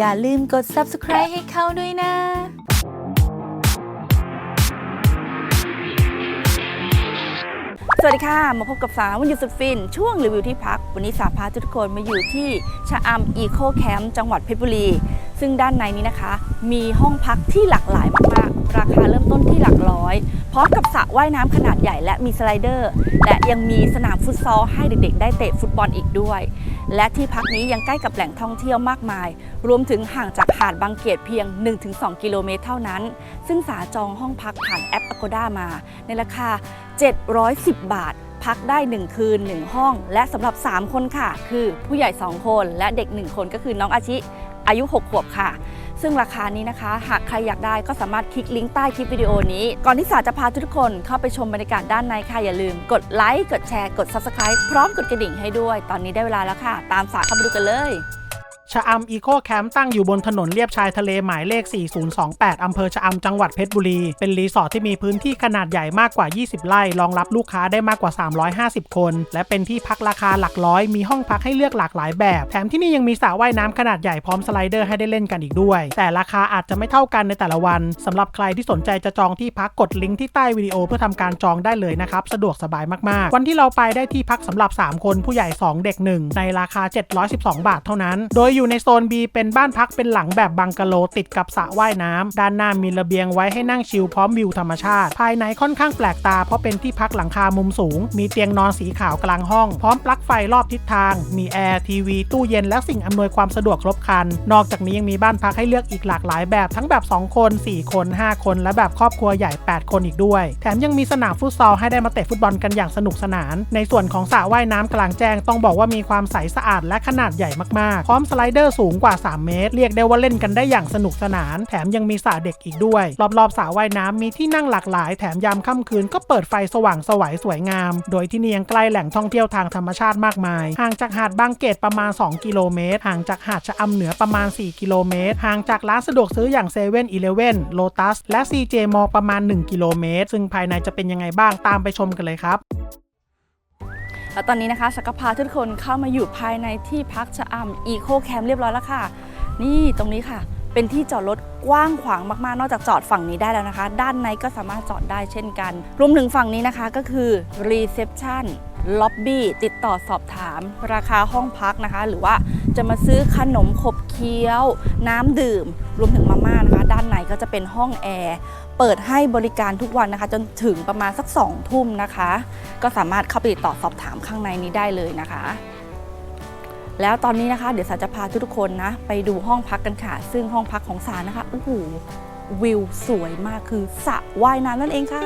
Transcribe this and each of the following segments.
อย่าลืมกด subscribe ให้เขาด้วยนะสวัสดีค่ะ มาพบกับสาววันหยุดสุดฟิน ช่วงรีวิวที่พัก วันนี้สาพาทุกคนมาอยู่ที่ชะอำอีโคแคมป์จังหวัดเพชรบุรี ซึ่งด้านในนี้นะคะ มีห้องพักที่หลากหลายมากๆ ราคาเริ่มต้นที่หลักร้อย พร้อมกับสระว่ายน้ำขนาดใหญ่และมีสไลเดอร์ และยังมีสนามฟุตซอลให้เด็กๆ ได้เตะฟุตบอลอีกด้วย และที่พักนี้ยังใกล้กับแหล่งท่องเที่ยวมากมาย รวมถึงห่างจากหาดบางเกตเพียง 1-2 กิโลเมตรเท่านั้น ซึ่งสาจองห้องพักผ่านแอป Agoda มา ในราคา 710 บาท พักได้ 1 คืน 1 ห้อง และสำหรับ 3 คนค่ะ คือผู้ใหญ่ 2 คน และเด็ก 1 คนก็คือน้องอาชิ อายุ 6 ขวบค่ะ ซึ่งราคานี้นะคะ หากใครอยากได้ก็สามารถคลิกลิงก์ใต้คลิปวิดีโอนี้ ก่อนที่สาจะพาทุกคนเข้าไปชมบรรยากาศด้านในค่ะอย่าลืม กดไลค์กดแชร์กด Subscribe พร้อมกดกระดิ่งให้ด้วย ตอนนี้ได้เวลาแล้วค่ะ ตามสาเข้าไปดูกันเลย ชะอำอีโคแคมป์ตั้งอยู่บนถนนเลียบชายทะเลหมายเลข 4028 อำเภอชะอำจังหวัดเพชรบุรี เป็นรีสอร์ทที่มีพื้นที่ขนาดใหญ่มากกว่า 20 ไร่ รองรับลูกค้าได้มากกว่า 350 คน และเป็นที่พักราคาหลักร้อย มีห้องพักให้เลือกหลากหลายแบบ แถมที่นี่ยังมีสระว่ายน้ำขนาดใหญ่พร้อมสไลเดอร์ให้ได้เล่นกันอีกด้วย แต่ราคาอาจจะไม่เท่ากันในแต่ละวันสำหรับใครที่สนใจจะจองที่พักกดลิงก์ที่ใต้วิดีโอเพื่อทำการจองได้เลยนะครับ สะดวกสบายมากๆ วันที่เราไปได้ที่พักสำหรับ 3 คนผู้ใหญ่ 2 เด็ก 1 ในราคา 712 บาทเท่านั้น โดยอยู่ในโซน B เป็นบ้านพักเป็นหลังแบบบังกะโลติดกับสระว่ายน้ำด้านหน้ามีระเบียงไว้ให้นั่งชิลพร้อมวิวธรรมชาติ ภายในค่อนข้างแปลกตาเพราะเป็นที่พักหลังคามุมสูง มีเตียงนอนสีขาวกลางห้อง พร้อมปลั๊กไฟรอบทิศทาง มีแอร์ทีวี ตู้เย็นและสิ่งอำนวยความสะดวกครบครัน นอกจากนี้ยังมีบ้านพักให้เลือกอีกหลากหลายแบบทั้งแบบ 2 คน 4 คน 5 คน และแบบครอบครัวใหญ่ 8 คนอีกด้วย แถมยังมีสนามฟุตซอลให้ได้มาเตะฟุตบอลกันอย่างสนุกสนาน ในส่วนของสระว่ายน้ำกลางแจ้งต้องบอกว่ามีความใสสะอาดและขนาดใหญ่มากๆ พร้อมสไลเดอร์สูงกว่า 3 เมตร เรียกได้ว่าเล่นกันได้อย่างสนุกสนาน แถมยังมีสระเด็กอีกด้วย รอบๆสระว่ายน้ำมีที่นั่งหลากหลาย แถมยามค่ำคืนก็เปิดไฟสว่างสวยสวยงาม โดยที่นี่ยังใกล้แหล่งท่องเที่ยวทางธรรมชาติมากมาย ห่างจากหาดบางเกตประมาณ 2 กิโลเมตร ห่างจากหาดชะอำเหนือประมาณ 4 กิโลเมตร ห่างจากร้านสะดวกซื้ออย่างเซเว่นอีเลเว่นโลตัสและ CJ มอประมาณ 1 กิโลเมตร ซึ่งภายในจะเป็นยังไงบ้างตามไปชมกันเลยครับ แล้วตอนนี้นะคะสักก็พาทุกคนเข้ามาอยู่ภายในที่พักชะอำอีโคแคมเรียบร้อยแล้วค่ะ นี่ตรงนี้ค่ะ เป็นที่จอดรถกว้างขวางมากๆ นอกจากจอดฝั่งนี้ได้แล้วนะคะ ด้านในก็สามารถจอดได้เช่นกัน รวมถึงฝั่งนี้นะคะก็คือ reception ล็อบบี้ติดต่อสอบถามราคาห้องพักนะคะ หรือว่าจะมาซื้อขนมขบเคี้ยว น้ำดื่ม รวมถึงมาม่านะคะ ด้านในก็จะเป็นห้องแอร์ เปิดให้บริการทุกวันนะคะ จนถึงประมาณสัก2องทุ่มนะคะ ก็สามารถเข้าไปติดต่อสอบถามข้างในนี้ได้เลยนะคะ แล้วตอนนี้นะคะ เดี๋ยวสาจะพาทุกคนนะ ไปดูห้องพักกันค่ะ ซึ่งห้องพักของสานะคะโอ้โหวิวสวยมากคือสระว่ายน้ำนั่นเองค่ะ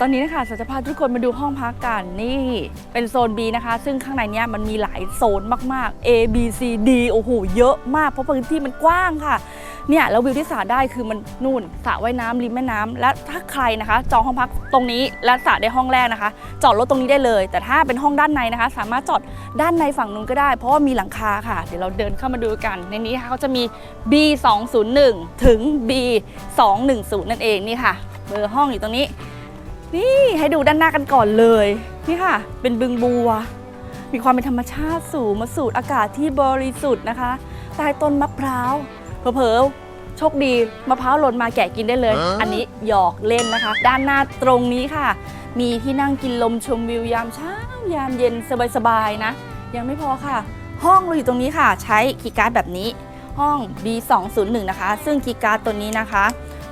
ตอนนี้นะคะสัจะพาทุกคนมาดูห้องพักกันนี่เป็นโซน B นะคะ ซึ่งข้างในเนี้ยมันมีหลายโซนมากๆ A B C D โอ้โหเยอะมากเพราะพื้นที่มันกว้างค่ะเนี่ยแล้ววิวที่สาได้คือมันนู่นสระว่ายน้ำริมแม่น้ำและถ้าใครนะคะ จองห้องพักตรงนี้และสระได้ห้องแรกนะคะ จอดรถตรงนี้ได้เลย แต่ถ้าเป็นห้องด้านในนะคะ สามารถจอดด้านในฝั่งนู้นก็ได้ เพราะว่ามีหลังคาค่ะ เดี๋ยวเราเดินเข้ามาดูกัน ในนี้ค่ะเขาจะมี B 2 0 1ถึง B 2 1 0นั่นเองนี่ค่ะ เบอร์ห้องอยู่ตรงนี้ นี่ให้ดูด้านหน้ากันก่อนเลย นี่ค่ะ เป็นบึงบัว มีความเป็นธรรมชาติสูงมาสูดอากาศที่บริสุทธิ์นะคะใต้ต้นมะพร้าวเผลอๆโชคดีมะพร้าวหล่นมาแกะกินได้เลย อันนี้หยอกเล่นนะคะ ด้านหน้าตรงนี้ค่ะ มีที่นั่งกินลมชมวิวยามเช้ายามเย็นสบายๆนะ ยังไม่พอค่ะ ห้องเราอยู่ตรงนี้ค่ะ ใช้คีย์การ์ดแบบนี้ ห้อง B201 นะคะ ซึ่งคีย์การ์ดตัวนี้นะคะ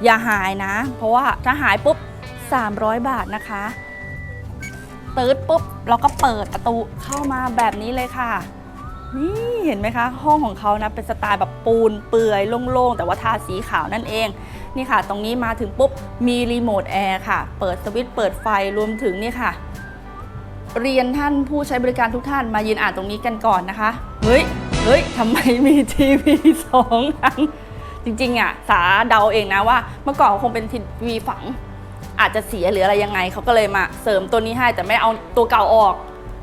อย่าหายนะ เพราะว่าถ้าหายปุ๊บ 300 บาทนะคะตืดปุ๊บเราก็เปิดประตูเข้ามาแบบนี้เลยค่ะ นี่เห็นไหมคะ ห้องของเขานะเป็นสไตล์แบบปูนเปื่อยโล่งๆ แต่ว่าทาสีขาวนั่นเอง นี่ค่ะ ตรงนี้มาถึงปุ๊บมีรีโมทแอร์ค่ะ เปิดสวิตช์เปิดไฟรวมถึงนี่ค่ะ เรียนท่านผู้ใช้บริการทุกท่านมายืนอ่านตรงนี้กันก่อนนะคะ เฮ้ยเฮ้ยทำไมมีทีวีสองอันจริงๆอะสาเดาเองนะว่าเมื่อก่อนคงเป็นทีวีฝัง อาจจะเสียหรืออะไรยังไงเขาก็เลยมาเสริมตัวนี้ให้แต่ไม่เอาตัวเก่าออก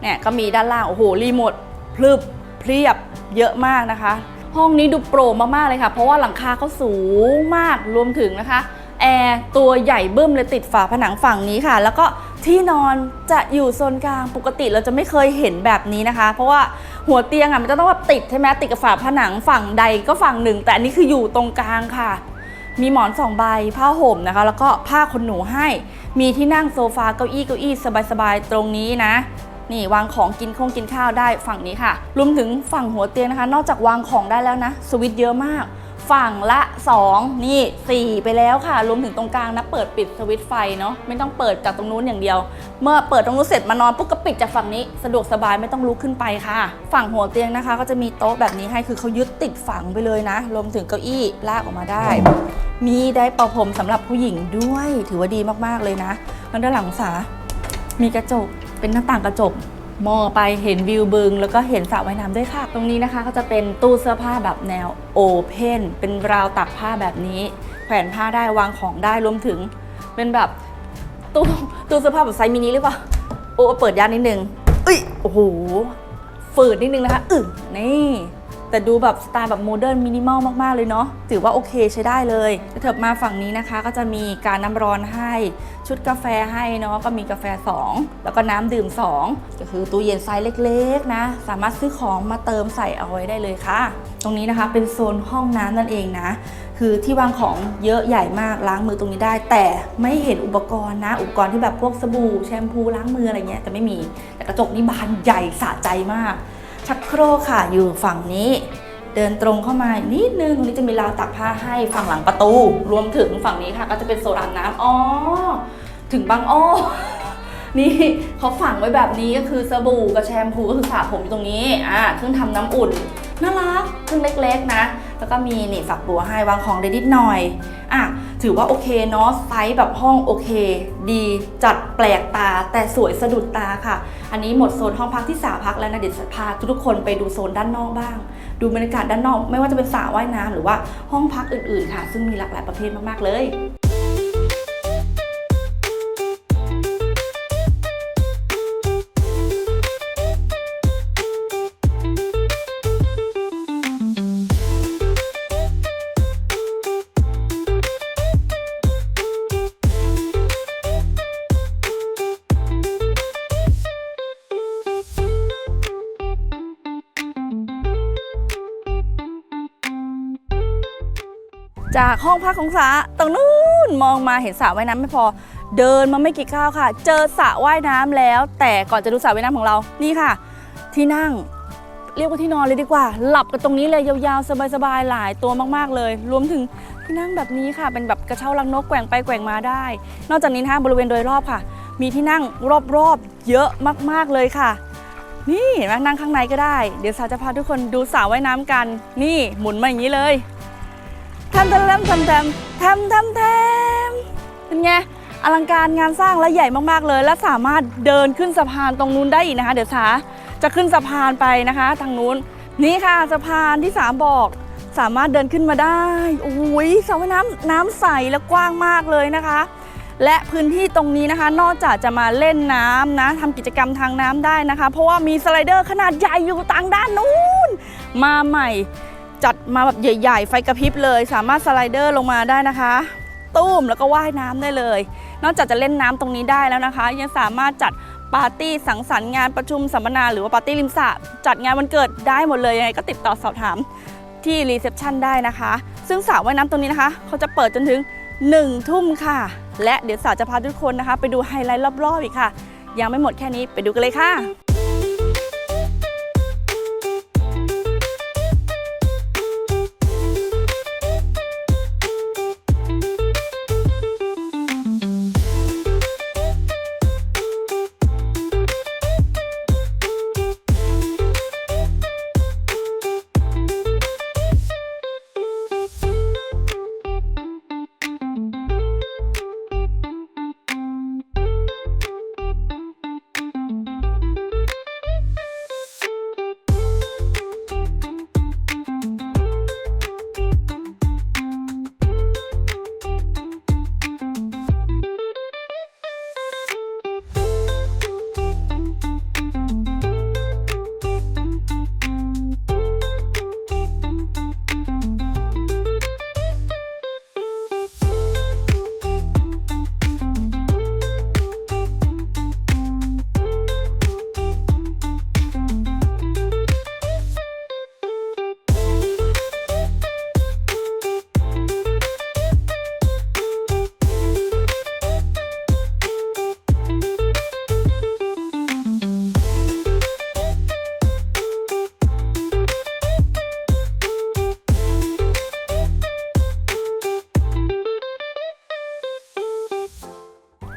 เนี่ยก็มีด้านล่างโอ้โหรีโมทพลึบเพียบเยอะมากนะคะ ห้องนี้ดูโปร่งมากๆเลยค่ะ เพราะว่าหลังคาเขาสูงมากรวมถึงนะคะแอร์ตัวใหญ่บึ้มเลยติดฝาผนังฝั่งนี้ค่ะ แล้วก็ที่นอนจะอยู่โซนกลางปกติเราจะไม่เคยเห็นแบบนี้นะคะ เพราะว่าหัวเตียงอะมันจะต้องแบบติดใช่ไหมติดกับฝาผนังฝั่งใดก็ฝั่งหนึ่ง แต่อันนี้คืออยู่ตรงกลางค่ะ มีหมอนสองใบผ้าห่มนะคะ แล้วก็ผ้าขนหนูให้ มีที่นั่งโซฟาเก้าอี้เก้าอี้สบายๆตรงนี้นะนี่วางของกินคงกินข้าวได้ฝั่งนี้ค่ะ รวมถึงฝั่งหัวเตียงนะคะ นอกจากวางของได้แล้วนะ สวิตเยอะมาก ฝั่งละ 2 นี่ 4 ไปแล้วค่ะ รวมถึงตรงกลางนะ เปิดปิดสวิตช์ไฟเนาะไม่ต้องเปิดจากตรงนู้นอย่างเดียว เมื่อเปิดตรงนู้นเสร็จมานอนปุ๊บก็ปิดจากฝั่งนี้ สะดวกสบายไม่ต้องลุกขึ้นไปค่ะ ฝั่งหัวเตียงนะคะ ก็จะมีโต๊ะแบบนี้ให้คือเขายึดติดฝั่งไปเลยนะ รวมถึงเก้าอี้ลากออกมาได้ มีได้เป่าผมสำหรับผู้หญิงด้วย ถือว่าดีมากๆเลยนะแล้วด้านหลังสามีกระจกเป็นหน้าต่างกระจก มองไปเห็นวิวบึง แล้วก็เห็นสระว่ายน้ำด้วยค่ะ ตรงนี้นะคะก็จะเป็นตู้เสื้อผ้าแบบแนวโอเพนเป็นราวตักผ้าแบบนี้ แขวนผ้าได้วางของได้รวมถึง เป็นแบบตู้ตู้เสื้อผ้าแบบไซส์มินิหรือเปล่าโอ้เปิดยากนิดนึงเอ้ยโอ้โหฝืดนิดนึงนะคะอึนี่ แต่ดูแบบสไตล์แบบโมเดิร์นมินิมอลมาก ๆ เลยเนาะถือว่าโอเคใช้ได้เลยเถิบมาฝั่งนี้นะคะ ก็จะมีการน้ำร้อนให้ชุดกาแฟให้เนาะก็มีกาแฟ 2 แล้วก็น้ำดื่ม 2 ก็คือตู้เย็นไซส์เล็ก ๆ นะ สามารถซื้อของมาเติมใส่เอาไว้ได้เลยค่ะ ตรงนี้นะคะเป็นโซนห้องน้ำนั่นเองนะ คือที่วางของเยอะใหญ่มากล้างมือตรงนี้ได้ แต่ไม่เห็นอุปกรณ์นะ อุปกรณ์ที่แบบพวกสบู่แชมพูล้างมืออะไรเงี้ยจะไม่มีแต่กระจกนี่บานใหญ่สะใจมาก ชักโครกค่ะอยู่ฝั่งนี้ เดินตรงเข้ามานิดนึงตรงนี้จะมีราวตักผ้าให้ฝั่งหลังประตู รวมถึงฝั่งนี้ค่ะ ก็จะเป็นโซนอาบน้ำอ๋อถึงบางอ้อนี่เขาฝังไว้แบบนี้ก็คือสบู่กับแชมพูก็คือสระผมอยู่ตรงนี้อ่าเครื่องทำน้ำอุ่นน่ารักเครื่องเล็กๆนะ แล้วก็มีนี่ฝักบัวให้วางของได้นิดหน่อยอะถือว่าโอเคเนาะไซส์แบบห้องโอเค ดีจัดแปลกตาแต่สวยสะดุดตาค่ะ อันนี้หมดโซนห้องพักที่สาพักแล้วนะเดี๋ยวจะพาทุกคนไปดูโซนด้านนอกบ้าง ดูบรรยากาศด้านนอก ไม่ว่าจะเป็นสระว่ายน้ำหรือว่าห้องพักอื่นๆค่ะ ซึ่งมีหลากหลายประเภทมากๆเลย จากห้องพักของสาตรงนู้นมองมาเห็นสระว่ายน้ำไม่พอ เดินมาไม่กี่ก้าวค่ะ เจอสระว่ายน้ำแล้ว แต่ก่อนจะดูสระว่ายน้ำของเรานี่ค่ะ ที่นั่งเรียกว่าที่นอนเลยดีกว่า หลับกันตรงนี้เลยยาวๆ สบายๆ หลายตัวมากๆเลย รวมถึงที่นั่งแบบนี้ค่ะ เป็นแบบกระเช้าลังนกแกว่งไปแกว่งมาได้ นอกจากนี้นะคะบริเวณโดยรอบค่ะ มีที่นั่งรอบๆ เยอะมากๆเลยค่ะ นี่เห็นไหมนั่งข้างในก็ได้ เดี๋ยวสาจะพาทุกคนดูสระว่ายน้ำกัน นี่หมุนมาอย่างนี้เลยำทำทำทำทำทำทำทำเป็นไงอลังการงานสร้างและใหญ่มากๆเลย และสามารถเดินขึ้นสะพานตรงนู้นได้อีกนะคะ เดี๋ยวสาจะขึ้นสะพานไปนะคะ ทางนู้นนี่ค่ะสะพานที่สามบอก สามารถเดินขึ้นมาได้โอ้ยสระว่ายน้ำน้ำใสและกว้างมากเลยนะคะ และพื้นที่ตรงนี้นะคะ นอกจากจะมาเล่นน้ำนะทำกิจกรรมทางน้ำได้นะคะ เพราะว่ามีสไลเดอร์ขนาดใหญ่อยู่ทางด้านนู้นมาใหม่ จัดมาแบบใหญ่ ๆ ไฟกระพริบเลย สามารถสไลเดอร์ลงมาได้นะคะ ตุ้มแล้วก็ว่ายน้ำได้เลย นอกจากจะเล่นน้ำตรงนี้ได้แล้วนะคะ ยังสามารถจัดปาร์ตี้สังสรรค์งานประชุมสัมมนาหรือว่าปาร์ตี้ริมสระจัดงานวันเกิดได้หมดเลยยังไงก็ติดต่อสอบถามที่รีเซพชันได้นะคะ ซึ่งสระว่ายน้ำตรงนี้นะคะ เขาจะเปิดจนถึง 1 ทุ่มค่ะ และเดี๋ยวสาวจะพาทุกคนนะคะ ไปดูไฮไลท์รอบๆอีกค่ะ ยังไม่หมดแค่นี้ไปดูกันเลยค่ะ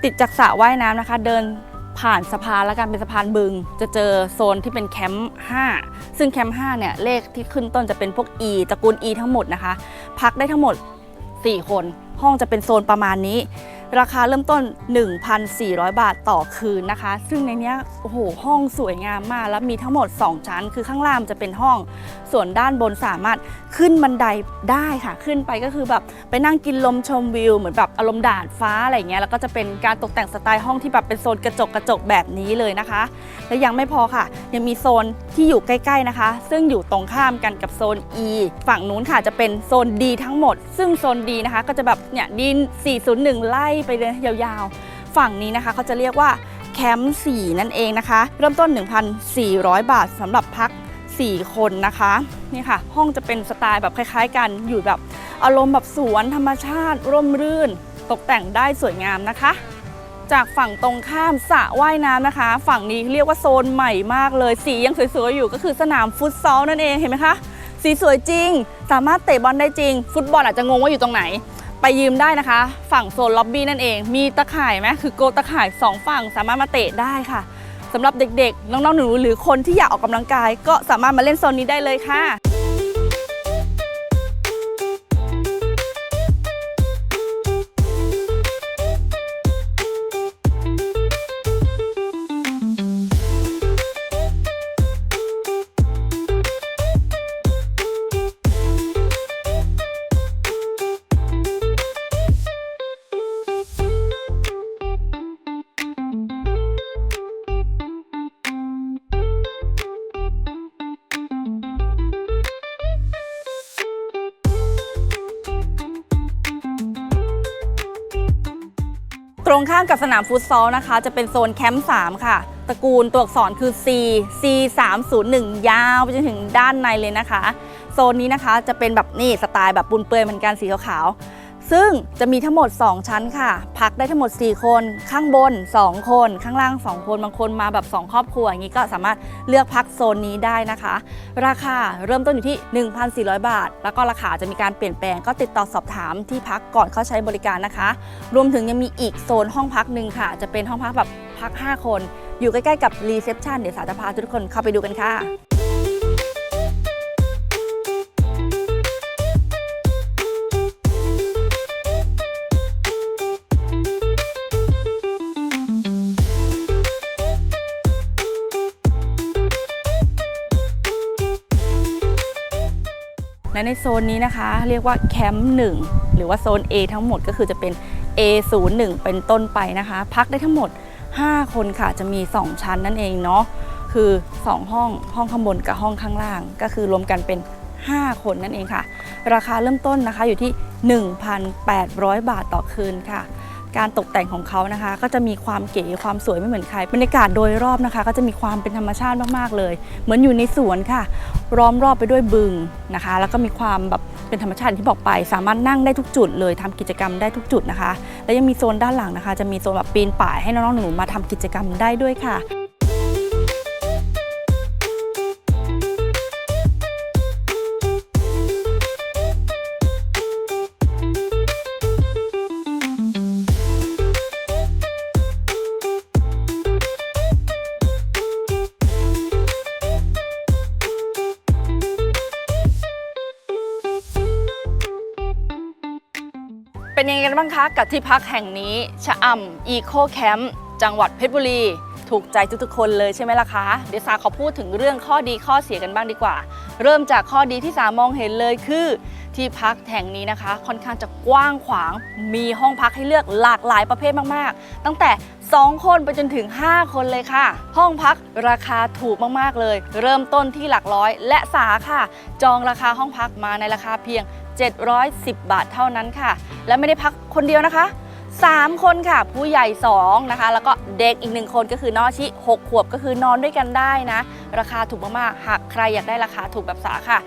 ติดจากสระว่ายน้ำนะคะ เดินผ่านสะพานแล้วกันเป็นสะพานบึง จะเจอโซนที่เป็นแคมป์5ซึ่งแคมป์5เนี่ยเลขที่ขึ้นต้นจะเป็นพวก E ตระกูล E ทั้งหมดนะคะ พักได้ทั้งหมด 4 คน ห้องจะเป็นโซนประมาณนี้ ราคาเริ่มต้น 1,400 บาทต่อคืนนะคะ ซึ่งในนี้โอ้โหห้องสวยงามมาก แล้วมีทั้งหมด 2 ชั้น คือข้างล่างจะเป็นห้อง ส่วนด้านบนสามารถขึ้นบันไดได้ค่ะ ขึ้นไปก็คือแบบไปนั่งกินลมชมวิว เหมือนแบบอารมณ์ดาดฟ้าอะไรเงี้ย แล้วก็จะเป็นการตกแต่งสไตล์ห้องที่แบบเป็นโซนกระจกกระจกแบบนี้เลยนะคะ และยังไม่พอค่ะ ยังมีโซนที่อยู่ใกล้ๆนะคะ ซึ่งอยู่ตรงข้ามกันกับโซน E ฝั่งนู้นค่ะจะเป็นโซน D ทั้งหมด ซึ่งโซน D นะคะ ก็จะแบบเนี่ยดี401 ไล่ไปเลยยาวๆ ฝั่งนี้นะคะเขาจะเรียกว่าแคมป์4นั่นเองนะคะ เริ่มต้น 1,400 บาทสำหรับพัก 4 คนนะคะนี่ค่ะ ห้องจะเป็นสไตล์แบบคล้ายๆ กันอยู่แบบอารมณ์แบบสวนธรรมชาติ ร่มรื่น ตกแต่งได้สวยงามนะคะ จากฝั่งตรงข้ามสระว่ายน้ำนะคะ ฝั่งนี้เรียกว่าโซนใหม่มากเลย สียังสวยๆอยู่ก็คือสนามฟุตซอลนั่นเองเห็นไหมคะสีสวยจริง สามารถเตะบอลได้จริง ฟุตบอลอาจจะงงว่าอยู่ตรงไหน ไปยืมได้นะคะ ฝั่งโซนล็อบบี้นั่นเอง มีตะข่ายไหมคือโกตะข่ายสองฝั่งสามารถมาเตะได้ค่ะสำหรับเด็กๆ น้องๆหนูหรือคนที่อยากออกกำลังกาย ก็สามารถมาเล่นโซนนี้ได้เลยค่ะ รงข้ามกับสนามฟุตซอลนะคะ จะเป็นโซนแคมป์3ค่ะ ตระกูลตัวอักษรคือ C C 3 0 1ยาวไปจนถึงด้านในเลยนะคะ โซนนี้นะคะจะเป็นแบบนี่สไตล์แบบปูนเปื่อยเหมือนกันสีขาวๆ ซึ่งจะมีทั้งหมด 2 ชั้นค่ะ พักได้ทั้งหมด 4 คน ข้างบน 2 คน ข้างล่าง 2 คนบางคนมาแบบ 2 ครอบครัวอย่างนี้ก็สามารถเลือกพักโซนนี้ได้นะคะ ราคาเริ่มต้นอยู่ที่ 1,400 บาท แล้วก็ราคาจะมีการเปลี่ยนแปลงก็ติดต่อสอบถามที่พักก่อนเข้าใช้บริการนะคะ รวมถึงยังมีอีกโซนห้องพักหนึ่งค่ะ จะเป็นห้องพักแบบพัก 5 คน อยู่ใกล้ๆกับรีเซพชันเดี๋ยวสาจะพาทุกคนเข้าไปดูกันค่ะ และในโซนนี้นะคะ เรียกว่าแคมป์1หรือว่าโซน A ทั้งหมดก็คือจะเป็น A01 เป็นต้นไปนะคะ พักได้ทั้งหมด 5 คนค่ะจะมี 2 ชั้นนั่นเองเนาะคือ 2 ห้องห้องข้างบนกับห้องข้างล่าง ก็คือรวมกันเป็น 5 คนนั่นเองค่ะ ราคาเริ่มต้นนะคะอยู่ที่ 1,800 บาทต่อคืนค่ะ การตกแต่งของเขานะคะ ก็จะมีความเก๋ความสวยไม่เหมือนใครบรรยากาศโดยรอบนะคะ ก็จะมีความเป็นธรรมชาติมากๆเลย เหมือนอยู่ในสวนค่ะ ร้อมรอบไปด้วยบึงนะคะ แล้วก็มีความแบบเป็นธรรมชาติที่บอกไป สามารถนั่งได้ทุกจุดเลยทำกิจกรรมได้ทุกจุดนะคะ และยังมีโซนด้านหลังนะคะ จะมีโซนแบบปีนป่ายให้น้องๆหนูมาทำกิจกรรมได้ด้วยค่ะ เป็นยังไงกันบ้างคะกับที่พักแห่งนี้ชะอำอีโคแคมป์จังหวัดเพชรบุรี ถูกใจทุกๆคนเลยใช่ไหมล่ะคะ เดี๋ยวสาขอพูดถึงเรื่องข้อดีข้อเสียกันบ้างดีกว่า เริ่มจากข้อดีที่สามองเห็นเลยคือ ที่พักแห่งนี้นะคะ ค่อนข้างจะกว้างขวาง มีห้องพักให้เลือกหลากหลายประเภทมากๆ ตั้งแต่ 2 คนไปจนถึง 5 คนเลยค่ะ ห้องพักราคาถูกมากๆเลย เริ่มต้นที่หลักร้อย และสาค่ะ จองราคาห้องพักมาในราคาเพียง 710 บาทเท่านั้นค่ะ และไม่ได้พักคนเดียวนะคะ 3 คนค่ะ ผู้ใหญ่ 2 นะคะ แล้วก็เด็กอีกหนึ่งคนก็คือน้องชิ 6 ขวบก็คือนอนด้วยกันได้นะ ราคาถูกมากๆ หากใครอยากได้ราคาถูกแบบสาค่ะ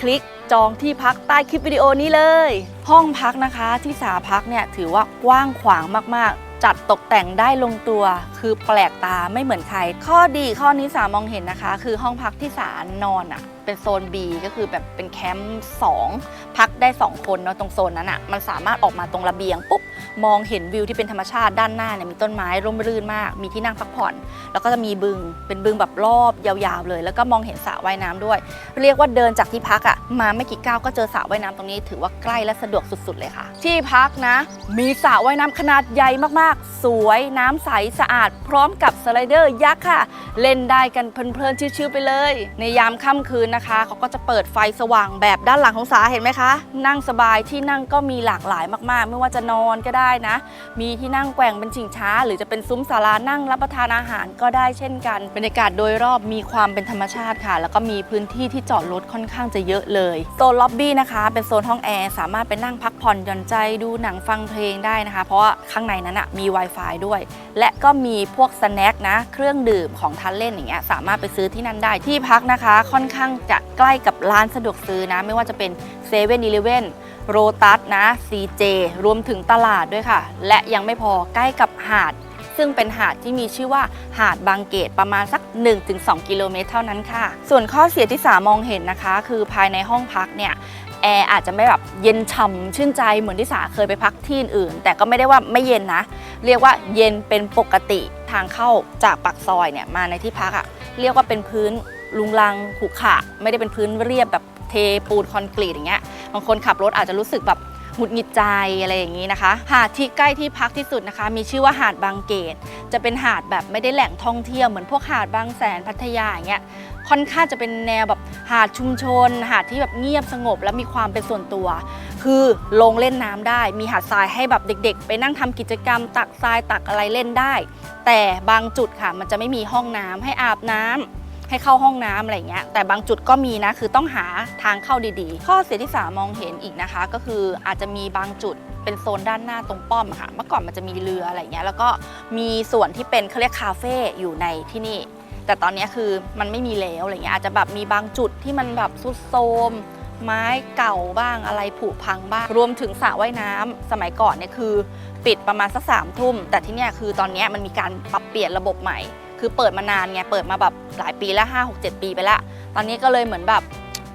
คลิกจองที่พักใต้คลิปวิดีโอนี้เลย ห้องพักนะคะที่สาพักเนี่ยถือว่ากว้างขวางมากๆจัดตกแต่งได้ลงตัวคือแปลกตาไม่เหมือนใคร ข้อดีข้อนี้สามองเห็นนะคะ คือห้องพักที่สานอนอะเป็นโซน B ก็คือแบบเป็นแคมป์2พักได้ 2 คนเนาะตรงโซนนั้นอะ่ะมันสามารถออกมาตรงระเบียงปุ๊บมองเห็นวิวที่เป็นธรรมชาติด้านหน้าเนี่ยมีต้นไม้ร่มรื่นมาก มีที่นั่งพักผ่อน แล้วก็จะมีบึงเป็นบึงแบบรอบยาวๆเลย แล้วก็มองเห็นสระว่ายน้ำด้วย เรียกว่าเดินจากที่พักอะ่ะมาไม่กี่ก้าวก็เจอสระว่ายน้ำตรงนี้ ถือว่าใกล้และสะดวกสุดๆเลยค่ะ ที่พักนะ มีสระว่ายน้ำขนาดใหญ่มากๆ สวยน้ำใสสะอาด พร้อมกับสไลเดอร์ยักษ์ค่ะ เล่นได้กันเพลินๆชิวๆไปเลย ในยามค่ำคืนนะคะเขาก็จะเปิดไฟสว่างแบบด้านหลังของสาเห็นไหมคะ นั่งสบายที่นั่งก็มีหลากหลายมากๆ ไม่ว่าจะนอนก็ได้นะ มีที่นั่งแกว่งเป็นชิงช้า หรือจะเป็นซุ้มศาลานั่งรับประทานอาหารก็ได้เช่นกันบรรยากาศโดยรอบมีความเป็นธรรมชาติค่ะ แล้วก็มีพื้นที่ที่จอดรถค่อนข้างจะเยอะเลยโซนล็อบบี้นะคะเป็นโซนห้องแอร์สามารถไปนั่งพักผ่อนหย่อนใจดูหนังฟังเพลงได้นะคะ เพราะว่าข้างในนั้นอะมี Wi-Fi ด้วย และก็มีพวกสแน็คนะ เครื่องดื่มของทานเล่นอย่างเงี้ยสามารถไปซื้อที่นั่นได้ที่พักนะคะ ค่อนข้างจะใกล้กับร้านสะดวกซื้อนะ ไม่ว่าจะเป็น7 e เ e ่ e อโรตัสนะ CJ รวมถึงตลาดด้วยค่ะ และยังไม่พอใกล้กับหาด ซึ่งเป็นหาดที่มีชื่อว่าหาดบางเกตประมาณสัก 1-2 กิโลเมตรเท่านั้นค่ะ ส่วนข้อเสียที่สามองเห็นนะคะ คือภายในห้องพักเนี่ยแอร์อาจจะไม่แบบเย็นฉ่ำชื่นใจเหมือนที่สาเคยไปพักที่อื่น แต่ก็ไม่ได้ว่าไม่เย็นนะ เรียกว่าเย็นเป็นปกติทางเข้าจากปากซอยเนี่ยมาในที่พักอะเรียกว่าเป็นพื้น ลุงลังขรุขระไม่ได้เป็นพื้นเรียบแบบเทปูนคอนกรีตอย่างเงี้ยบางคนขับรถอาจจะรู้สึกแบบหงุดหงิดใจอะไรอย่างนี้นะคะ หาดที่ใกล้ที่พักที่สุดนะคะ มีชื่อว่าหาดบางเกต จะเป็นหาดแบบไม่ได้แหล่งท่องเที่ยวเหมือนพวกหาดบางแสนพัทยาอย่างเงี้ยค่อนข้างจะเป็นแนวแบบหาดชุมชน หาดที่แบบเงียบสงบและมีความเป็นส่วนตัว คือลงเล่นน้ำได้ มีหาดทรายให้แบบเด็ก ๆ ไปนั่งทำกิจกรรม ตักทรายตักอะไรเล่นได้ แต่บางจุดค่ะมันจะไม่มีห้องน้ำให้อาบน้ำ ให้เข้าห้องน้ำอะไรเงี้ยแต่บางจุดก็มีนะคือต้องหาทางเข้าดีๆ ข้อเสียที่สามมองเห็นอีกนะคะ ก็คืออาจจะมีบางจุดเป็นโซนด้านหน้าตรงป้อมค่ะ เมื่อก่อนมันจะมีเรืออะไรเงี้ยแล้วก็มีส่วนที่เป็นเขาเรียกคาเฟ่อยู่ในที่นี่ แต่ตอนนี้คือมันไม่มีแล้วอะไรเงี้ยอาจจะแบบมีบางจุดที่มันแบบสุดโทมไม้เก่าบ้างอะไรผุพังบ้าง รวมถึงสระว่ายน้ำสมัยก่อนเนี่ยคือ ปิดประมาณสักสามทุ่ม แต่ที่เนี่ยคือตอนนี้มันมีการปรับเปลี่ยนระบบใหม่ คือเปิดมานานไงเปิดมาแบบหลายปีแล้ว5 6 7 ปีไปละ ตอนนี้ก็เลยเหมือนแบบ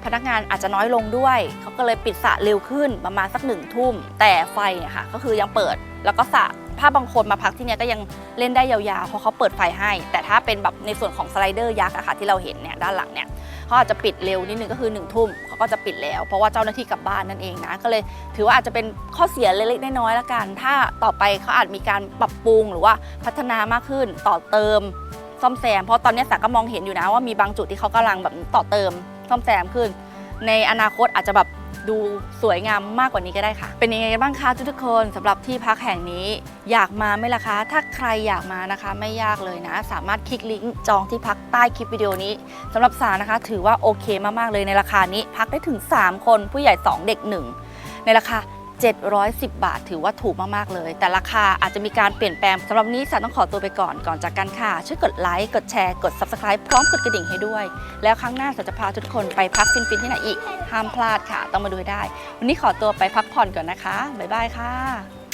พนักงานอาจจะน้อยลงด้วยเขาก็เลยปิดสระเร็วขึ้นประมาณสักหนึ่งทุ่ม แต่ไฟเนี่ยค่ะก็คือยังเปิดแล้วก็สระถ้าบางคนมาพักที่เนี่ยก็ยังเล่นได้ยาวๆเพราะเขาเปิดไฟให้ แต่ถ้าเป็นแบบในส่วนของสไลเดอร์ยักษ์อะค่ะที่เราเห็นเนี่ยด้านหลังเนี่ย เขาอาจจะปิดเร็วนิดนึงก็คือ1นึ่ทุ่มเขาก็จะปิดแล้ว เพราะว่าเจ้าหน้าที่กลับบ้านนั่นเองนะก็เลย ถือว่าอาจจะเป็นข้อเสียเล็กๆน้อยๆละกัน ถ้าต่อไปเขาอาจมีการปรับปรุงหรือว่าพัฒนามากขึ้นต่อเติมซ่อมแซมเพราะตอนนี้สาก็มองเห็นอยู่นะว่ามีบางจุดที่เขากำลังแบบต่อเติมซ่อมแซมขึ้น ในอนาคตอาจจะแบบ ดูสวยงามมากกว่านี้ก็ได้ค่ะ เป็นยังไงกันบ้างคะทุกๆคนสำหรับที่พักแห่งนี้อยากมาไหมล่ะคะ ถ้าใครอยากมานะคะไม่ยากเลยนะ สามารถคลิกลิงก์จองที่พักใต้คลิปวิดีโอนี้สำหรับสานะคะ ถือว่าโอเคมากๆเลยในราคานี้ พักได้ถึง 3 คนผู้ใหญ่ 2 เด็ก 1 ในราคา 710 บาท ถือว่าถูกมากๆเลย แต่ราคาอาจจะมีการเปลี่ยนแปลงสำหรับนี้สาต้องขอตัวไปก่อนก่อนจากกันค่ะ ช่วยกดไลค์ กดแชร์ กด Subscribe พร้อมกดกระดิ่งให้ด้วย แล้วครั้งหน้าสาจะพาทุกคนไปพักฟินๆที่ไหนอีก ห้ามพลาดค่ะ ต้องมาดูให้ได้ วันนี้ขอตัวไปพักผ่อนก่อนนะคะบ๊ายบายค่ะ